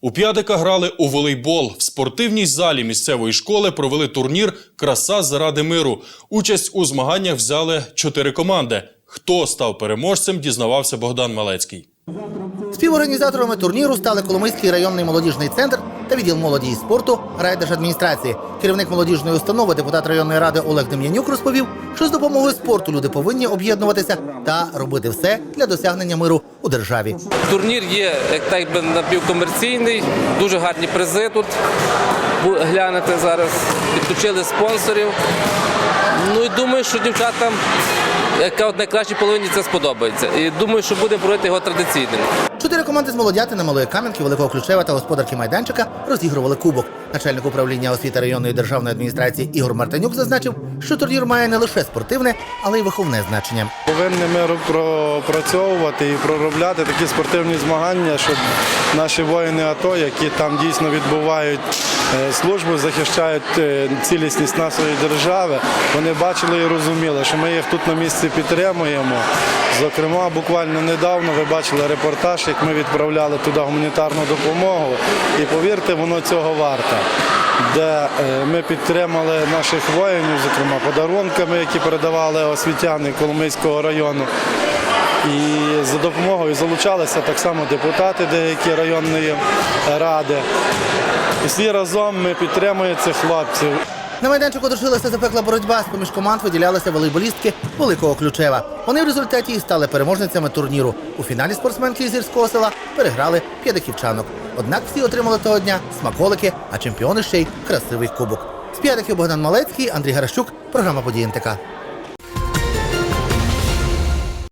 У п'ятика грали у волейбол. В спортивній залі місцевої школи провели турнір Краса заради миру. Участь у змаганнях взяли чотири команди. Хто став переможцем, дізнавався Богдан Малецький. Співорганізаторами турніру стали Коломийський районний молодіжний центр та відділ молоді і спорту райдержадміністрації. Керівник молодіжної установи, депутат районної ради Олег Дем'янюк розповів, що з допомогою спорту люди повинні об'єднуватися та робити все для досягнення миру у державі. Турнір є як так якби напівкомерційний, дуже гарні призи тут. Глянете зараз, підключили спонсорів. Ну і думаю, що дівчатам, яка от найкращій половині це сподобається. І думаю, що будемо проводити його традиційним. Чотири команди з молодятина, Малої Кам'янки, Великого Ключева та господарки майданчика розігрували кубок. Начальник управління освіти районної державної адміністрації Ігор Мартинюк зазначив, що турнір має не лише спортивне, але й виховне значення. Повинні ми пропрацьовувати і проробляти такі спортивні змагання, щоб наші воїни АТО, які там дійсно відбувають е, службу, захищають е, цілісність нашої держави, вони бачили і розуміли, що ми їх тут на місці підтримуємо. Зокрема, буквально недавно ви бачили репортаж, як ми відправляли туди гуманітарну допомогу. І повірте, воно цього варте. Де е, ми підтримали наших воїнів, зокрема подарунками, які передавали освітяни Коломийського району. І за допомогою залучалися так само депутати деякі районної ради. І всі разом ми підтримуємо цих хлопців. На майданчику дошилася запекла боротьба. З поміж команд виділялися волейболістки Великого Ключева. Вони в результаті і стали переможницями турніру. У фіналі спортсменки із села переграли п'ятиківчанок. Однак всі отримали того дня смаколики, а чемпіони ще й красивий кубок. З п'ятиків Богдан Малецький, Андрій Гарашчук, програма «Події НТК».